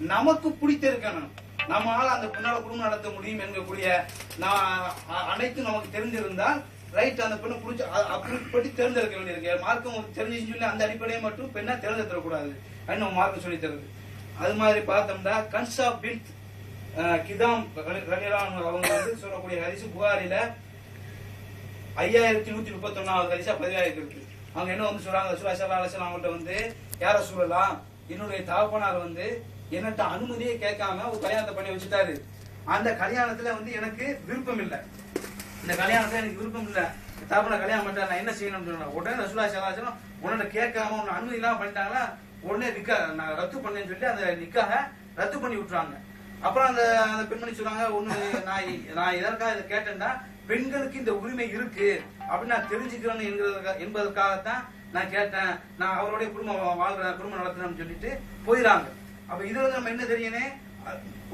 நமக்கு பிடித்திருக்கணும். நம்மளால அந்த பெண்ணால குடும்பம் நடத்த முடியும் என்கக்கூடிய நான் அனைத்தும் நமக்கு தெரிஞ்சிருந்தால் ரைட் அந்த பெண்ணை பிடிச்சி அ- அப்படிப்படி தேர்ந்தெடுக்க வேண்டியிருக்கு. மார்க்கம் தெரிஞ்சுன்னு சொல்லி அந்த அடிப்படையை மட்டும் பெண்ணா தேர்ந்தெடுத்துடக்கூடாது. அப்படின்னு நம்ம மார்க்கம் சொல்லி தருது. அது மாதிரி பார்த்தோம்னா கன்சா பில்த் கிதாம் ரலியல்லாஹு அவங்க வந்து சொல்லக்கூடிய ஹரிசு புகாரில ஐயாயிரத்தி நூத்தி முப்பத்தி ஒன்னாவது ஹரிசா பதிவாயிருக்கு. அவங்க என்ன வந்து சொல்றாங்க? ரசூலுல்லாஹி ஸல்லல்லாஹு அவங்கள்ட்ட வந்து யார சொல்லலாம் என்னுடைய தகப்பனார் வந்து என்னட்ட அனுமதியே கேட்காம ஒரு கல்யாணத்தை பண்ணி வச்சுட்டாரு. அந்த கல்யாணத்துல வந்து எனக்கு விருப்பம் இல்லை. இந்த கல்யாணத்துல எனக்கு விருப்பம் இல்லை. தகப்பன கல்யாணம் பண்ணிட்டா நான் என்ன செய்யணும்னு சொன்னேன் உடனே ரசூலுல்லாஹி சலாச்சலம் உன்னை கேட்காம உன்னை அனுமதி இல்லாம பண்ணிட்டாங்களா உடனே நிக்கா நான் ரத்து பண்ணேன்னு சொல்லி அந்த நிக்காக ரத்து பண்ணி விட்டுறாங்க அப்புறம் அந்த அந்த பெண்மணி சொல்றாங்க ஒண்ணு நான் நான் எதற்காக இதை கேட்டேன்னா பெண்களுக்கு இந்த உரிமை இருக்கு அப்படின்னு நான் தெரிஞ்சுக்கிறேன்னு என்கிறதுக்கா- என்பதற்காகத்தான் நான் கேட்டேன். நான் அவருடைய குடும்பம் வாழ்ற வாழ்றேன் குடும்பம் நடத்துறேன்னு சொல்லிட்டு போயிடறாங்க அப்ப இதுல நம்ம என்ன தெரியணும்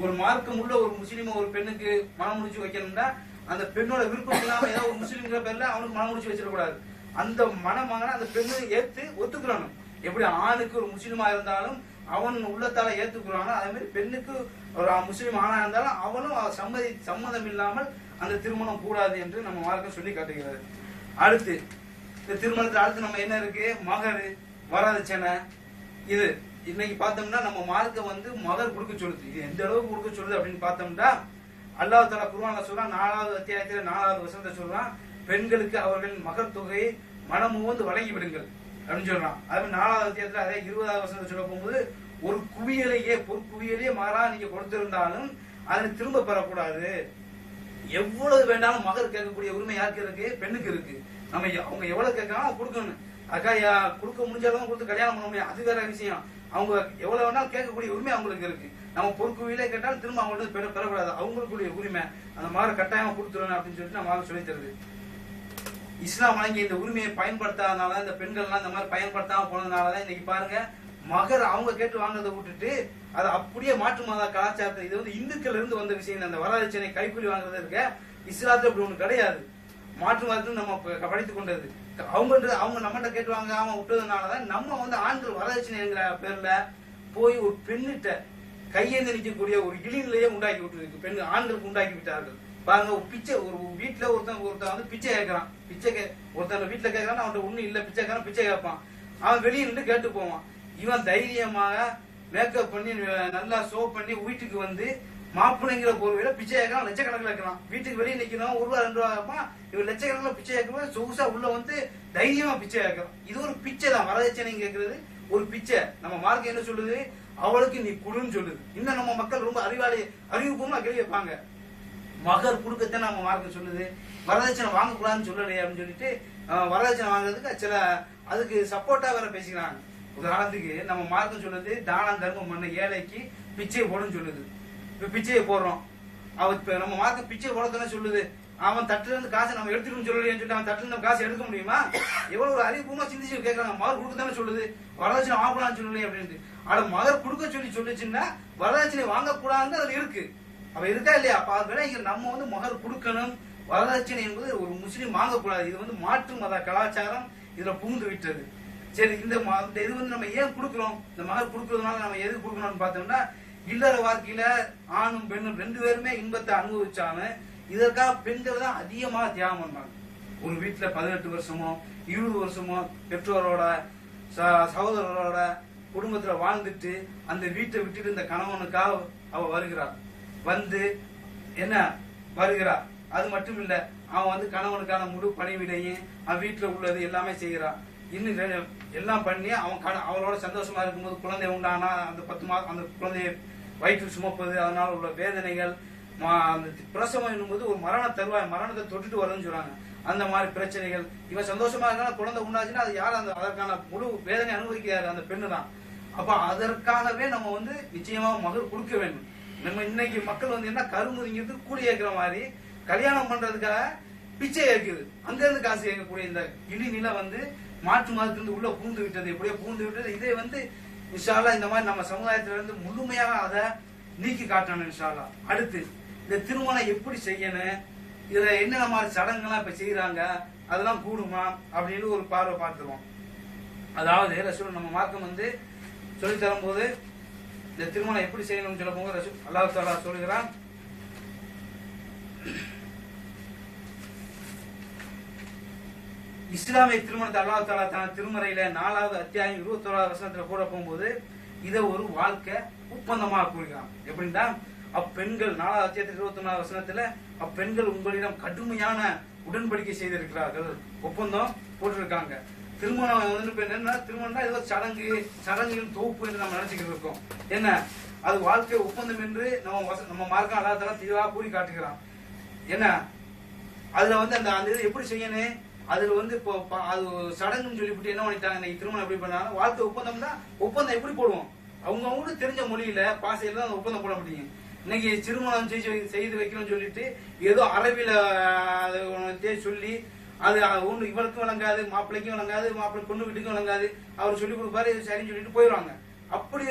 ஒரு மார்க்கம் உள்ள ஒரு முஸ்லீம் ஒரு பெண்ணுக்கு மனம் முடிச்சு வைக்கணும்னா அந்த பெண்ணோட விருப்பம் இல்லாம ஏதாவது ஒரு முஸ்லீம்ங்கிற பேர்ல அவனுக்கு மனம் முடிச்சு வச்சிடக்கூடாது. அந்த மனமான அந்த பெண்ணு ஏத்து ஒத்துக்கிறணும் எப்படி ஆணுக்கு ஒரு முஸ்லீமா இருந்தாலும் அவன் உள்ளத்தால ஏத்துக்கிறானோ அதே மாதிரி பெண்ணுக்கு ஒரு முஸ்லீம் ஆணா இருந்தாலும் அவனும் சம்மதி சம்மதம் இல்லாமல் அந்த திருமணம் கூடாது என்று நம்ம மார்க்கம் சொல்லி காட்டுகிறது. அடுத்து இந்த திருமணத்துல அடுத்து நம்ம என்ன இருக்கு? மகரு வரதட்சணை இது இன்னைக்கு பார்த்தோம்னா நம்ம மார்க்கை வந்து மகர் கொடுக்க சொல்லுது. இது எந்த அளவுக்கு கொடுக்க சொல்லுது அப்படின்னு பார்த்தோம்னா அல்லாஹ் தலா குருவான சொல்றான் நாலாவது அத்தியாயத்துல நாலாவது வசனத்தை சொல்றான். பெண்களுக்கு அவர்களின் மகர் தொகையை மனமுவந்து வழங்கி விடுங்கள் அப்படின்னு சொல்றான். அது நாலாவது அத்தியாயத்துல அதே இருபதாவது வசனத்தை சொல்ல போகும்போது ஒரு குவியலையே ஒரு குவியலையே மாறா நீங்க கொடுத்திருந்தாலும் அதை திரும்ப பெறக்கூடாது. எவ்வளவு வேண்டாலும் மகர் கேட்கக்கூடிய உரிமை யாருக்கு இருக்கு? பெண்ணுக்கு இருக்கு. நம்ம அவங்க எவ்வளவு கேட்கலாம் கொடுக்கணும். அக்கா யா- கொடுக்க முடிஞ்சாலும் கொடுத்து கல்யாணம் பண்ண முடியும். அது வேற விஷயம். அவங்க எவ்வளவு வேணாலும் கேட்கக்கூடிய உரிமை அவங்களுக்கு இருக்கு. நம்ம பொறுக்குவிலே கேட்டாலும் திரும்ப அவங்களுக்கு பெற பெறக்கூடாது. அவங்களுக்குரிய உரிமை. அந்த மாதிரி கட்டாயமா கொடுத்துருவேன் அப்படின்னு சொல்லிட்டு நம்ம சொல்லி தருது. இஸ்லாம் வழங்கிய இந்த உரிமையை பயன்படுத்தாதனால இந்த பெண்கள்லாம் இந்த மாதிரி பயன்படுத்தாம போனதுனாலதான் இன்னைக்கு பாருங்க மகர் அவங்க கேட்டு வாங்குறதை விட்டுட்டு அதை அப்படியே மாற்று மாத கலாச்சாரத்தை இது வந்து இந்துக்கள் இருந்து வந்த விஷயம் அந்த வரதட்சணை கைக்கூலி வாங்குறது இருக்க இஸ்லாத்துல அப்படி ஒண்ணு கிடையாது. மாற்று மதத்தில் நம்ம படித்துக் கொண்டது. அவங்கன்றது அவங்க நம்மகிட்ட கேட்டு வாங்காம விட்டதுனாலதான் நம்ம வந்து ஆண்கள் வரதட்சணைங்கிற பேர்ல போய் ஒரு பெண்ணிட்ட கையேந்து நிற்கக்கூடிய ஒரு இழிநிலையை உண்டாக்கி விட்டுருக்கு. பெண் ஆண்களுக்கு உண்டாக்கி விட்டார்கள். பாருங்க ஒரு பிச்சை ஒரு வீட்டுல ஒருத்தன் ஒருத்தன் வந்து பிச்சை கேட்கறான். பிச்சை கே ஒருத்தன் வீட்டுல கேட்கறான் அவன்கிட்ட ஒண்ணு இல்ல பிச்சைக்காரன் பிச்சை கேட்பான். அவன் வெளியே நின்று கேட்டு போவான். இவன் தைரியமாக மேக்கப் பண்ணி நல்லா சோப் பண்ணி வீட்டுக்கு வந்து மாப்பிள்ளைங்கிற பொறுமையில பிச்சை கேட்கறான் லட்சக்கணக்கில் இருக்கிறான் வீட்டுக்கு வெளியே நிற்கணும் ஒரு ரூபா ரெண்டு ரூபா கேட்பான் இவர் லட்சக்கணக்கில் பிச்சை கேட்கறவன் சொகுசா உள்ள வந்து தைரியமா பிச்சை கேட்கறான் இது ஒரு பிச்சை தான். வரதட்சணை கேட்கறது ஒரு பிச்சை. நம்ம மார்க் என்ன சொல்லுது? அவளுக்கு நீ குடுன்னு சொல்லுது. இன்னும் நம்ம மக்கள் ரொம்ப அறிவாளி அறிவுபூர்வமா கேள்வி வைப்பாங்க மகர் குடுக்கத்தான் நம்ம மார்க்கம் சொல்லுது. வரதட்சணை வாங்கக்கூடாதுன்னு சொல்லலையே அப்படின்னு சொல்லிட்டு வரதட்சணை வாங்குறதுக்கு சில அதுக்கு சப்போர்ட்டா வேற பேசிக்கிறாங்க. உதாரணத்துக்கு நம்ம மார்க்கம் சொல்லுது தானம் தர்மம் பண்ண ஏழைக்கு பிச்சை போடுன்னு சொல்லுது. இப்ப பிச்சையை போடுறோம். அவ இப்ப நம்ம மார்க்கம் பிச்சை போடத்தானே சொல்லுது. அவன் தட்டுல இருந்து காசை நம்ம எடுத்துக்கணும்னு சொல்லலையேன்னு சொல்லிட்டு அவன் தட்டுல இருந்து காசு எடுக்க முடியுமா? எவ்வளவு ஒரு அறிவுபூர்வமா சிந்திச்சு கேட்கறாங்க மகர் கொடுக்கத்தானே சொல்லுது. வரதட்சணை வாங்கலாம்னு சொல்லலையே அப்படின்ட்டு ஆனா மகர் கொடுக்க சொல்லி சொல்லிச்சுன்னா வரதட்சணை வாங்கக்கூடாதுன்னு அதுல இருக்கு. அவ இருக்கா இல்லையா? அப்ப அதை விட இங்க நம்ம வந்து மகர் கொடுக்கணும். வரதட்சணை என்பது ஒரு முஸ்லீம் வாங்கக்கூடாது. இது வந்து மாற்று மத கலாச்சாரம் இதுல புகுந்து விட்டது. சரி இந்த ம- இந்த இது வந்து நம்ம ஏன் கொடுக்குறோம்? இந்த மகர் கொடுக்கறதுனால நம்ம எது கொடுக்கணும்னு பார்த்தோம்னா இல்லற வாழ்க்கையில ஆணும் பெண்ணும் ரெண்டு பேருமே இன்பத்தை அனுபவிச்சாலும் இதற்காக பெண்கள் தான் அதிகமாக தியாகம் பண்ணாங்க ஒரு வீட்டுல பதினெட்டு வருஷமோ இருபது வருஷமோ பெற்றோரோட ச- சகோதரரோட குடும்பத்துல வாழ்ந்துட்டு அந்த வீட்டை விட்டுட்டு இந்த கணவனுக்காக அவ வருகிறார் வந்து என்ன? வருகிறார் அது மட்டும் இல்ல அவன் வந்து கணவனுக்கான முழு பணிவிடையும் அவன் வீட்டுல உள்ளது எல்லாமே செய்கிறான் இன்னும் எல்லாம் பண்ணி அவன் கண- அவளோட சந்தோஷமா இருக்கும்போது குழந்தை உண்டானா அந்த பத்து மாதம் அந்த குழந்தைய வயிற்றில் சுமப்பது அதனால உள்ள வேதனைகள் மா- அந்த பிரசவம் என்னும்போது ஒரு மரண தருவாய் மரணத்தை தொட்டுட்டு வருதுன்னு சொல்றாங்க. அந்த மாதிரி பிரச்சனைகள். இவன் சந்தோஷமா இருக்கா குழந்தை உண்டாச்சுன்னா அது யார் அந்த அதற்கான முழு வேதனை அனுபவிக்கிறாரு அந்த பெண்ணு தான் அப்ப அதற்காகவே நம்ம வந்து நிச்சயமா மகள் கொடுக்க வேண்டும். நம்ம இன்னைக்கு மக்கள் வந்து என்ன கருமுதிங்கிறது கூலி ஏற்கிற மாதிரி கல்யாணம் பண்றதுக்காக பிச்சை ஏற்குது. அங்க இருந்து காசு ஏற்கக்கூடிய இந்த இடி நிலை வந்து மாற்று மாதத்திலிருந்து உள்ள பூந்து விட்டது எப்படியோ பூந்து விட்டது. இதை வந்து இன்ஷால்லா இந்த மாதிரி நம்ம சமுதாயத்துல இருந்து முழுமையாக அதை நீக்கி காட்டணும் இன்ஷால்லா அடுத்து இந்த திருமணம் எப்படி செய்யணும்? இதுல என்னென்ன மாதிரி சடங்குலாம் இப்ப செய்யறாங்க அதெல்லாம் கூடுமா? அப்படின்னு ஒரு பார்வை பார்த்துருவோம். அதாவது ரசூல் நம்ம மார்க்கம் வந்து சொல்லி தரும்போது இந்த திருமணம் எப்படி செய்யணும்னு சொல்ல போங்க ரசூல். அல்லாஹ் சொல்லுகிறான் இஸ்லாமிய திருமணத்தை அல்லாஹ் தாலா தான் திருமறையில நாலாவது அத்தியாயம் இருபத்தோராவது வசனத்துல கூட போகும்போது இதை ஒரு வாழ்க்கை ஒப்பந்தமாக கூறுகிறான். எப்படின்னா அப்பெண்கள் நாலாவது அத்தியாயத்தில் இருபத்தி ஒன்னாவது வசனத்துல அப்பெண்கள் உங்களிடம் கடுமையான உடன்படிக்கை செய்திருக்கிறார்கள். ஒப்பந்தம் போட்டிருக்காங்க. திருமணம் வந்து என்னன்னா திருமணம்னா ஏதோ சடங்கு சடங்குகளின் தொகுப்பு என்று நம்ம நினைச்சுக்கிட்டு இருக்கோம். என்ன? அது வாழ்க்கை ஒப்பந்தம் என்று நம்ம நம்ம மார்க்கம் அல்லாதெல்லாம் தெளிவாக கூறி காட்டுகிறான். என்ன? அதுல வந்து அந்த அந்த இதை எப்படி செய்யணும்? அதுல வந்து இப்போ அது சடங்குன்னு சொல்லிவிட்டு என்ன பண்ணிட்டாங்க? இன்னைக்கு திருமணம் எப்படி பண்ணாங்க? வாழ்த்து ஒப்பந்தம் தான். ஒப்பந்தம் எப்படி போடுவோம்? அவங்க அவங்களுக்கு தெரிஞ்ச மொழியில பாசையில தான் ஒப்பந்தம் போட முடியும் இன்னைக்கு திருமணம் செய்து செய்து வைக்கணும்னு சொல்லிட்டு ஏதோ அரபியில சொல்லி அது ஒண்ணு இவளுக்கும் வழங்காது மாப்பிள்ளைக்கும் வழங்காது மாப்பிள்ளை பொண்ணு வீட்டுக்கும் வழங்காது அவர் சொல்லி கொடுப்பாரு சரின்னு சொல்லிட்டு போயிடுவாங்க. அப்படி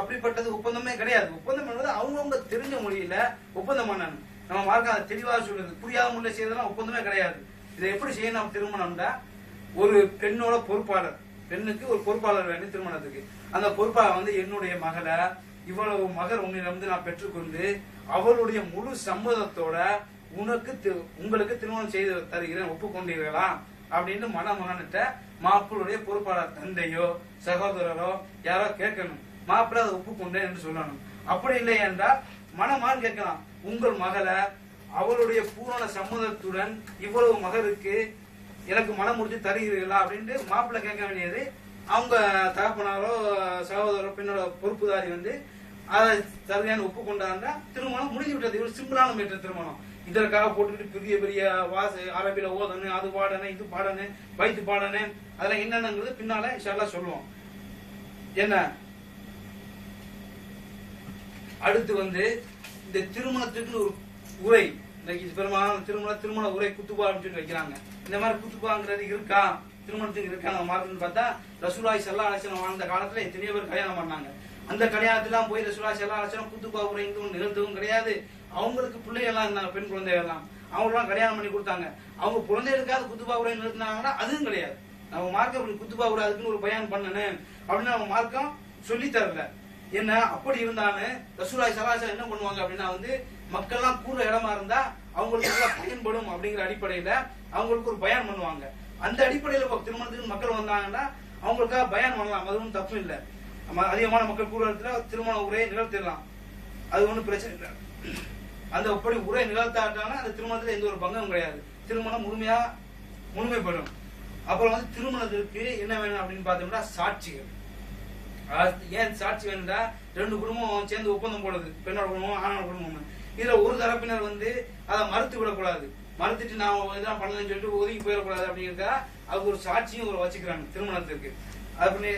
அப்படிப்பட்டது ஒப்பந்தமே கிடையாது. ஒப்பந்தம் என்பது அவங்கவுங்க தெரிஞ்ச மொழியில ஒப்பந்தம் பண்ணணும். நம்ம வாழ்க்கை தெளிவாக சொல்றது. புரியாத மொழியில செய்யறதுலாம் ஒப்பந்தமே கிடையாது. இதை எப்படி செய்யணும் திருமணம்னா ஒரு பெண்ணோட பொறுப்பாளர் பெண்ணுக்கு ஒரு பொறுப்பாளர் வேணும் திருமணத்துக்கு. அந்த பொறுப்பாளர் வந்து என்னுடைய மகளை இவ்வளவு மகர் உன்னிடம் நான் பெற்றுக்கொண்டு அவளுடைய முழு சம்மதத்தோட உனக்கு உங்களுக்கு திருமணம் செய்து தருகிறேன் ஒப்புக்கொண்டீர்களா? அப்படின்னு மணமகன்கிட்ட மாப்பிளுடைய பொறுப்பாளர் தந்தையோ சகோதரரோ யாரோ கேட்கணும். மாப்பிள்ள அதை ஒப்புக்கொண்டேன் என்று சொல்லணும். அப்படி இல்லை என்றால் மணமான் கேட்கலாம் உங்கள் மகளை அவளுடைய பூரண சம்மதத்துடன் இவ்வளவு மகருக்கு எனக்கு மனம் முடிச்சு தருகிறீர்களா அப்படின்ட்டு மாப்பிள்ளை கேட்க வேண்டியது. அவங்க தகப்பனாரோ சகோதரோ பெண்ணோட பொறுப்புதாரி வந்து அதை தருகையான ஒப்புக்கொண்டாருந்தா திருமணம் முடிஞ்சு விட்டது இவ்வளவு சிம்பிளான மேற்ற திருமணம். இதற்காக போட்டுக்கிட்டு பெரிய பெரிய வாச அரபியில ஓதனு அது பாடனு இது பாடனு வைத்து பாடனு அதெல்லாம் என்னென்னங்கிறது பின்னால இன்ஷால்லா சொல்லுவோம். என்ன? அடுத்து வந்து இந்த திருமணத்துக்கு ஒரு உரை இன்னைக்கு பெரும்பாலும் திருமண திருமண உரை குத்துபா அப்படின்னு சொல்லி வைக்கிறாங்க. இந்த மாதிரி குத்துபாங்கிறது இருக்கா? திருமணத்துக்கு இருக்கா நம்ம மார்க்கம்னு பார்த்தா ரசூலாய் செல்லா அலட்சணம் வாழ்ந்த காலத்துல எத்தனையோ பேர் கல்யாணம் பண்ணாங்க. அந்த கல்யாணத்துலாம் போய் ரசூலாய் செல்லா அலட்சணம் குத்துபா உரை எதுவும் நிகழ்த்தவும் கிடையாது. அவங்களுக்கு பிள்ளைகள்லாம் இருந்தாங்க பெண் குழந்தைகள்லாம். அவங்களாம் கல்யாணம் பண்ணி கொடுத்தாங்க. அவங்க குழந்தைகளுக்காவது குத்துபா உரை நிறுத்தினாங்கன்னா அதுவும் கிடையாது. நம்ம மார்க்கம் அப்படி குத்துபா உரை அதுக்குன்னு ஒரு பயன் பண்ணணும் அப்படின்னு நம்ம மார்க்கம் சொல்லி தரல. என்ன அப்படி இருந்தாலும் ரசூலாய் சலாசம் என்ன பண்ணுவாங்க அப்படின்னா வந்து மக்கள்லாம் கூற இடமா இருந்தா அவங்களுக்கு நல்லா பயன்படும் அப்படிங்கிற அடிப்படையில அவங்களுக்கு ஒரு பயன் பண்ணுவாங்க. அந்த அடிப்படையில திருமணத்துக்கு மக்கள் வந்தாங்கன்னா அவங்களுக்காக பயன் பண்ணலாம். அது ஒன்றும் தப்பு இல்லை. நம்ம அதிகமான மக்கள் கூற இடத்துல திருமண உரையை நிகழ்த்திடலாம். அது ஒன்றும் பிரச்சனை இல்லை. அந்த அப்படி உரை நிகழ்த்தாட்டாங்கன்னா அந்த திருமணத்துல எந்த ஒரு பங்கும் கிடையாது. திருமணம் முழுமையா முழுமைப்படும். அப்புறம் வந்து திருமணத்திற்கு என்ன வேணும் அப்படின்னு பார்த்தோம்னா சாட்சிகள். ஏன் சாட்சி வேணும்டா ரெண்டு குடும்பம் சேர்ந்து ஒப்பந்தம் போடுது பெண்ணோட குடும்பம் ஆணோட குடும்பம். தரப்பினர் வந்து அதை மறுத்து விடக்கூடாது. மறுத்துட்டு நான் இதெல்லாம் பண்ணலன்னு சொல்லிட்டு ஒதுங்கி போயிடக்கூடாது அப்படிங்கிறதா அவங்க ஒரு சாட்சியும் ஒரு வச்சுக்கிறாங்க திருமணத்துக்கு அப்படி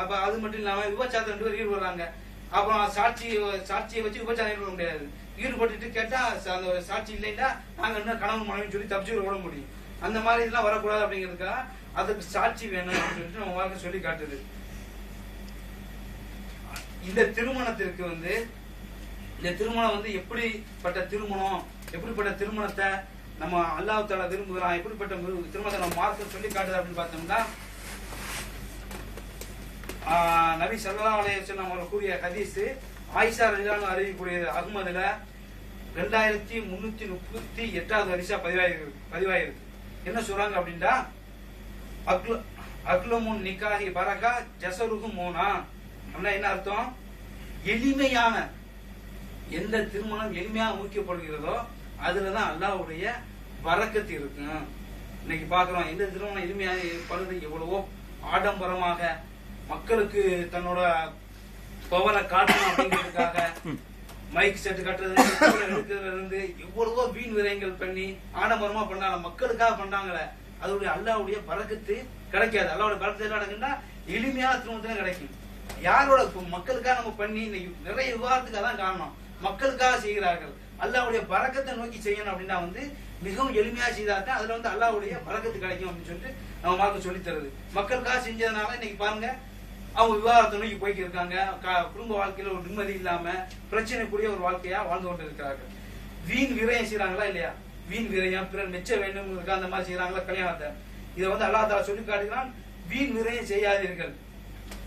அப்ப அது மட்டும் இல்லாம விபச்சாரத்தை ரெண்டு பேர் ஈடுபடுறாங்க அப்புறம் சாட்சி சாட்சியை வச்சு விபச்சாரம் ஈடுபட முடியாது. ஈடுபட்டுட்டு கேட்டா அந்த சாட்சி இல்லைன்னா நாங்க இன்னும் கணவன் மனைவி சொல்லி தப்பிச்சு விட முடியும். அந்த மாதிரி இதெல்லாம் வரக்கூடாது அப்படிங்கிறதுக்காக அதுக்கு சாட்சி வேணும் அப்படின்னு சொல்லிட்டு நம்ம வாழ்க்கை சொல்லி காட்டுது. இந்த திருமணத்திற்கு வந்து இந்த திருமணம் வந்து எப்படிப்பட்ட திருமணம் எப்படிப்பட்ட திருமணத்தை நம்ம அல்லாஹ் தாலா விரும்புகிறான் எப்படிப்பட்ட திருமணத்தை நம்ம மார்க்க சொல்லி காட்டுது அப்படின்னு பார்த்தோம்னா நபி சல்லா அலையம் அவங்க கூறிய ஹதீஸ் ஆயிஷா ரஜான் அறிவிக்கக்கூடிய அகமதுல ரெண்டாயிரத்தி முன்னூத்தி முப்பத்தி எட்டாவது வரிசா பதிவாயிருக்கு பதிவாயிருக்கு. என்ன சொல்றாங்க அப்படின்னா அக்ல அக்லமுன் நிக்காஹி பரகா ஜசருகு மோனா. அப்படின்னா என்ன அர்த்தம்? எளிமையான எந்த திருமணம் எளிமையாக முடிக்கப்படுகிறதோ அதுலதான் அல்லாவுடைய வரக்கத்து இருக்கும் இன்னைக்கு பாக்குறோம் எந்த திருமணம் எளிமையாக பண்ணுது எவ்வளவோ ஆடம்பரமாக மக்களுக்கு தன்னோட பவரை காட்டணும் அப்படிங்கிறதுக்காக மைக் செட் கட்டுறது இருந்து எவ்வளவோ வீண் விரயங்கள் பண்ணி ஆடம்பரமா பண்ணாங்க. மக்களுக்காக பண்றாங்களே அதோடைய அல்லாவுடைய பறக்கத்து கிடைக்காது. அல்லாவுடைய பறக்கத்து என்ன நடக்குன்னா எளிமையான திருமணத்துல கிடைக்கும். யாரோட மக்களுக்காக நம்ம பண்ணி இன்னைக்கு நிறைய விவாதத்துக்கு அதான் காரணம். மக்களுக்காக செய்கிறார்கள். அல்லாவுடைய பறக்கத்தை நோக்கி செய்யணும் அப்படின்னா வந்து மிகவும் எளிமையா செய்தாதான் அதுல வந்து அல்லாவுடைய பறக்கத்து கிடைக்கும் அப்படின்னு சொல்லிட்டு நம்ம மார்க்க சொல்லி தருது. மக்களுக்காக செஞ்சதுனால இன்னைக்கு பாருங்க அவங்க விவாதத்தை நோக்கி போய்க்கு இருக்காங்க. குடும்ப வாழ்க்கையில ஒரு நிம்மதி இல்லாம பிரச்சனைக்குரிய ஒரு வாழ்க்கையா வாழ்ந்து கொண்டு இருக்கிறார்கள் வீண் விரயம் செய்யறாங்களா இல்லையா? வீண் விரயம் பிறர் மெச்ச வேண்டும் அந்த மாதிரி செய்யறாங்களா கல்யாணத்தை. இதை வந்து அல்லாஹ் தாலா சொல்லி காட்டுகிறான். வீண் விரயம் செய்யாதீர்கள்.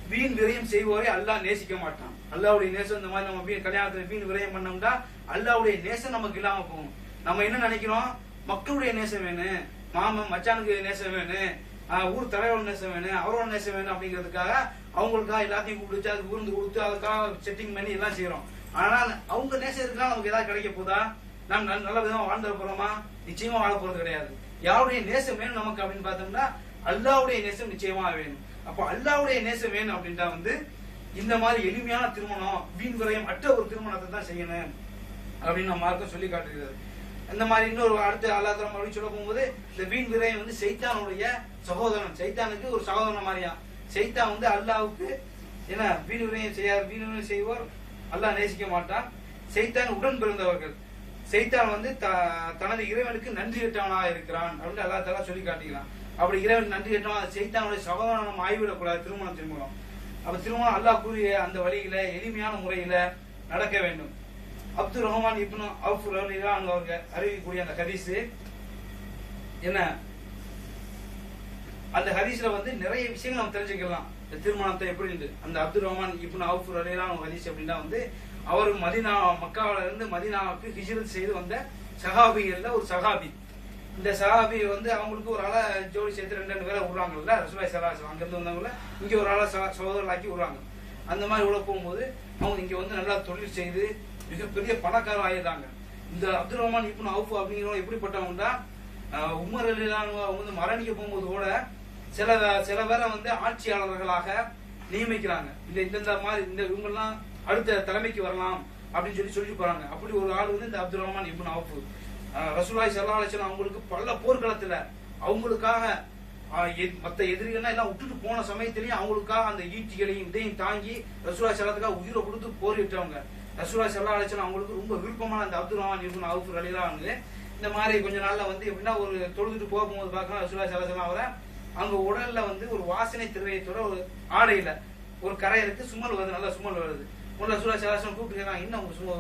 வீண் விரயம் செய்வோரை அல்லாஹ் நேசிக்க மாட்டான். அல்லாவுடைய நேசம் இந்த மாதிரி நம்ம வீண் கல்யாணத்துல வீண் விரயம் பண்ணோம்னா அல்லாவுடைய நேசம் நமக்கு இல்லாம போகும். நம்ம என்ன நினைக்கிறோம்? மக்களுடைய நேசம் வேணும் மாமன் மச்சானுக்கு நேசம் வேணும் ஆஹ் ஊர் தலைவரோட நேசம் வேணும் அவரோட நேசம் வேணும் அப்படிங்கிறதுக்காக அவங்களுக்காக எல்லாத்தையும் கூப்பிடுச்சு அதுக்கு உருந்து கொடுத்து அதுக்காக செட்டிங் பண்ணி எல்லாம் செய்யறோம் ஆனால் அவங்க நேசம் இருக்கா நமக்கு ஏதாவது கிடைக்க போதா? நாம் நல்ல நல்ல விதமா வாழ்ந்து போறோமா? நிச்சயமா வாழ போறது கிடையாது. யாருடைய நேசம் வேணும் நமக்கு அப்படின்னு பார்த்தோம்னா அல்லாவுடைய நேசம் நிச்சயமா வேணும். அப்போ அல்லாவுடைய நேசம் வேணும் அப்படின்ட்டா வந்து இந்த மாதிரி எளிமையான திருமணம் வீண் விரயம் அற்ற ஒரு திருமணத்தை தான் செய்யணும் அப்படின்னு நம்ம மார்க்க சொல்லி காட்டுகிறது. இந்த மாதிரி இன்னொரு அடுத்த அல்லாத அப்படின்னு சொல்ல போகும்போது இந்த வீண் விரயம் வந்து சைத்தானுடைய சகோதரன் சைத்தானுக்கு ஒரு சகோதரன் மாதிரியா. சைத்தான் வந்து அல்லாவுக்கு என்ன வீண் விரயம் செய்யார் வீண் விரயம் செய்வோர் அல்லாஹ் நேசிக்க மாட்டான். சைத்தான் உடன் பிறந்தவர்கள். சைத்தான் வந்து த- தனது இறைவனுக்கு நன்றி கட்டவனாக இருக்கிறான் அப்படின்னு அல்லா தலா சொல்லி காட்டுகிறான் அப்படி இறைவன் நன்றி கேட்டோம். சைத்தானுடைய சகோதரன் நம்ம ஆய்விடக்கூடாது திருமணத்தின் மூலம். அப்ப திருமணம் அல்லாஹ் கூறிய அந்த வழியில எளிமையான முறையில நடக்க வேண்டும். அப்துல் ரஹ்மான் இப்னு அவுஃப் ரலியல்லாஹு அவங்க அறிவிக்கக்கூடிய அந்த ஹரிசு என்ன? அந்த ஹரிஸ்ல வந்து நிறைய விஷயங்கள் நம்ம தெரிஞ்சுக்கலாம். இந்த திருமணத்தை எப்படி அந்த அப்துல் ரஹ்மான் இப்னு அவுஃப் ரலியல்லாஹு அன்ஹு அப்படின்னா வந்து அவர் மதினா மக்காவில இருந்து மதினாவுக்கு ஹிஜ்ரத் செய்து வந்த சகாபிகள்ல ஒரு சகாபி இந்த சஹாபி வந்து அவங்களுக்கு ஒரு ஆளை ஜோடி சேர்த்து ரெண்டு ரெண்டு பேரை விடுறாங்கல்ல ரசூலாய் சலாஹ் அங்கேருந்து வந்தவங்கள இங்கே ஒரு ஆளை சகா- சகோதரர்களாக்கி விடுறாங்க. அந்த மாதிரி உள்ள போகும்போது அவங்க இங்கே வந்து நல்லா தொழில் செய்து மிகப்பெரிய பணக்காரம் ஆயிடுறாங்க. இந்த அப்துல் ரஹ்மான் இப்போ அவுஃப் அப்படிங்கிறவங்க எப்படிப்பட்டவங்கன்னா தான்? உமர் அலிலான் அவங்க வந்து மரணிக்க போகும்போது கூட சில சில பேரை வந்து ஆட்சியாளர்களாக நியமிக்கிறாங்க. இந்த இந்த மாதிரி இந்த இவங்கெல்லாம் அடுத்த தலைமைக்கு வரலாம் அப்படின்னு சொல்லி சொல்லி போறாங்க. அப்படி ஒரு ஆள் வந்து இந்த அப்துல் ரஹ்மான் இப்போ அவுஃப். ரசூலாய் செல்லா ஸல்லல்லாஹு அவங்களுக்கு பல போர்க்களத்துல அவங்களுக்காக எ- மத்த எதிரிகள்லாம் எல்லாம் விட்டுட்டு போன சமயத்திலயும் அவங்களுக்காக அந்த ஈட்டிகளையும் இதையும் தாங்கி ரசூலா செல்லாத்துக்காக உயிரை கொடுத்து போரிட்டவங்க ரசூலா செல்லா அலிஸ்லாம் அவங்களுக்கு ரொம்ப விருப்பமான அந்த அப்துல் ரஹ்மான் இருக்கணும் அவுஃபு அலிலா வந்து இந்த மாதிரி கொஞ்ச நாள்ல வந்து எப்படின்னா ஒரு தொழுதுட்டு போகும்போது பார்க்கலாம் ரசூலா சலாசலாம் அவரை அங்க உடல்ல வந்து ஒரு வாசனை திரவியத்தோட ஒரு ஆடையில ஒரு கரை இருக்கு சுமல் வருது நல்லா சுமல் வருது. உள்ள சூழல் சலாசலம் கூப்பிட்டு கேட்கறாங்க என்ன உங்க-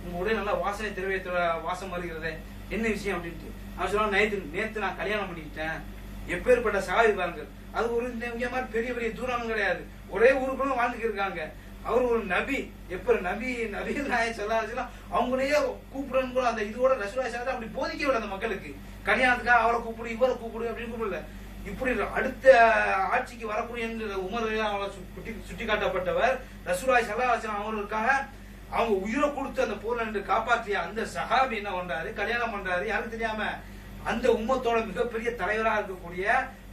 உங்க உடல் நல்லா வாசனை திரவியத்தோட வாசம் வருகிறதே? என்ன விஷயம் அப்படின்ட்டு. அவன் சொல்லுவான் நேத்து நேத்து நான் கல்யாணம் பண்ணிக்கிட்டேன். எப்பேற்பட்ட சாவி பாருங்க அது ஒரு இந்த மாதிரி பெரிய பெரிய தூரம் கிடையாது. ஒரே ஊருக்குள்ள வாழ்ந்துட்டு இருக்காங்க. அவர் ஒரு நபி. எப்ப நபி நபி நாய சொல்லாச்சுன்னா அவங்களையே கூப்பிடணும் கூட அந்த இதோட ரசூலா சாதா அப்படி போதிக்கவில்லை அந்த மக்களுக்கு. கல்யாணத்துக்காக அவரை கூப்பிடு இவரை கூப்பிடு அப்படின்னு கூப்பிடல. இப்படி அடுத்த ஆட்சிக்கு வரக்கூடிய உமர் அவரை சுட்டி சுட்டி காட்டப்பட்டவர் ரசூலாய் சல்லாஹ் அவர்களுக்காக அவங்க உயிரை கொடுத்து அந்த போர்ல நின்று காப்பாற்றிய அந்த சஹாபி என்ன பண்றாரு? கல்யாணம் பண்றாரு. யாருக்கு தெரியாம? அந்த உம்மத்தோட மிகப்பெரிய தலைவரா இருக்கக்கூடிய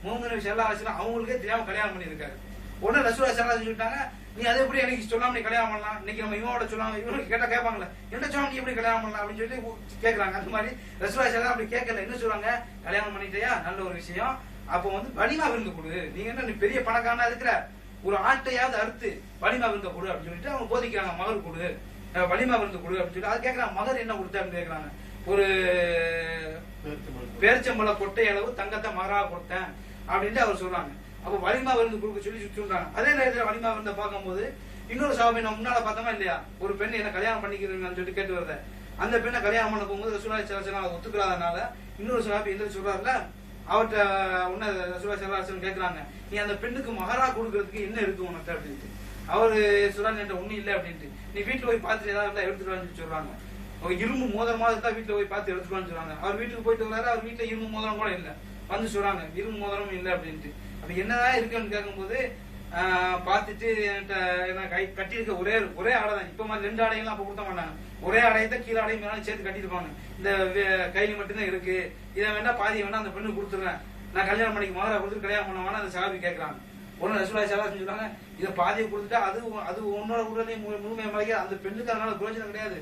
முகமது சல்லா அலிஸ்லாம் அவங்களுக்கே தெரியாம கல்யாணம் பண்ணியிருக்காரு. உடனே ரசூலா சல்லா சொல்லிட்டாங்க நீ அதை எப்படி எனக்கு சொல்லாம நீ கல்யாணம் பண்ணலாம்? இன்னைக்கு நம்ம இவனோட சொல்லாம இவனுக்கு கேட்டா கேட்பாங்களே என்ன சொல்லாம நீ எப்படி கல்யாணம் பண்ணலாம்? அப்படின்னு சொல்லி கேட்கறாங்க அந்த மாதிரி ரசூலா செல்லா அப்படி கேட்கல. என்ன சொல்றாங்க? கல்யாணம் பண்ணிட்டியா? நல்ல ஒரு விஷயம். அப்போ வந்து வலிமா விருந்து கொடு. நீங்க என்ன நீ பெரிய பணக்காரனா இருக்கிற? ஒரு ஆட்டையாவது அறுத்து வலிமா விருந்த கொடு அப்படின்னு சொல்லிட்டு அவங்க போதிக்கிறாங்க மகர் கொடு. வலிமா விருந்து கொடு அப்படின்னு சொல்லி. அது கேட்கறான் மகர் என்ன கொடுத்தாருன்னு கேட்கறாங்க ஒரு பேரிச்சம்பள கொட்டை அளவு தங்கத்தை மகராக கொடுத்தேன் அப்படின்ட்டு அவர் சொல்றாங்க. அப்ப வலிமா விருந்து கொடுக்க சொல்லி சொல்றாங்க அதே நேரத்துல வலிமா விருந்த பார்க்கும்போது இன்னொரு சாமி நம்ம முன்னால பார்த்தோமா இல்லையா? ஒரு பெண் என்ன கல்யாணம் பண்ணிக்கிறீங்கன்னு சொல்லிட்டு கேட்டு வருத அந்த பெண்ணை கல்யாணம் பண்ண போகும்போது ரசூலா சலாசலம் அதை ஒத்துக்கிறாதனால இன்னொரு சாமி என்ன சொல்றாருல அவர்கிட்ட உன்ன ரசூலா சலாசலம் கேட்கறாங்க நீ அந்த பெண்ணுக்கு மகரா கொடுக்கறதுக்கு என்ன இருக்கு உனக்கு அப்படின்ட்டு அவர் சொல்றாங்க என்கிட்ட ஒன்றும் இல்லை அப்படின்ட்டு. நீ வீட்டுல போய் பார்த்துட்டு ஏதாவது இருந்தா எடுத்துட்டு வான்னு சொல்றாங்க. அவங்க இரும்பு மோதிரமா இருந்தா வீட்டுல போய் பார்த்து எடுத்துக்கலாம்னு சொல்றாங்க. அவர் வீட்டுக்கு போயிட்டு வராரு அவர் வீட்டுல இரும்பு மோதிரம் கூட இல்ல. வந்து சொல்றாங்க இரும்பு மோதிரமும் இல்லை அப்படின்ட்டு. அப்ப என்னதான் இருக்குன்னு கேட்கும்போது ஆஹ், பார்த்துட்டு என்கிட்ட என்ன கை கட்டியிருக்க ஒரே ஒரே ஆடை தான். இப்ப மாதிரி ரெண்டு ஆடையெல்லாம் அப்ப கொடுத்த மாட்டாங்க. ஒரே ஆடையை தான் கீழே ஆடையும் மேலே சேர்த்து கட்டியிருப்பாங்க. இந்த வே- மட்டும்தான் இருக்கு. இதை வேணா பாதி வேணா அந்த பெண்ணு கொடுத்துறேன் நான் கல்யாணம் பண்ணிக்கு மோதிரம் கொடுத்து கல்யாணம் பண்ணுவான்னு அந்த சாபி கேட்கறாங்க உடனே ரசூலா சாலா சொல்லுவாங்க இதை பாதியை கொடுத்துட்டா அது அது உன்னோட உடனே முழுமையாக அந்த பெண்ணுக்கு அதனால பிரயோஜனம் கிடையாது.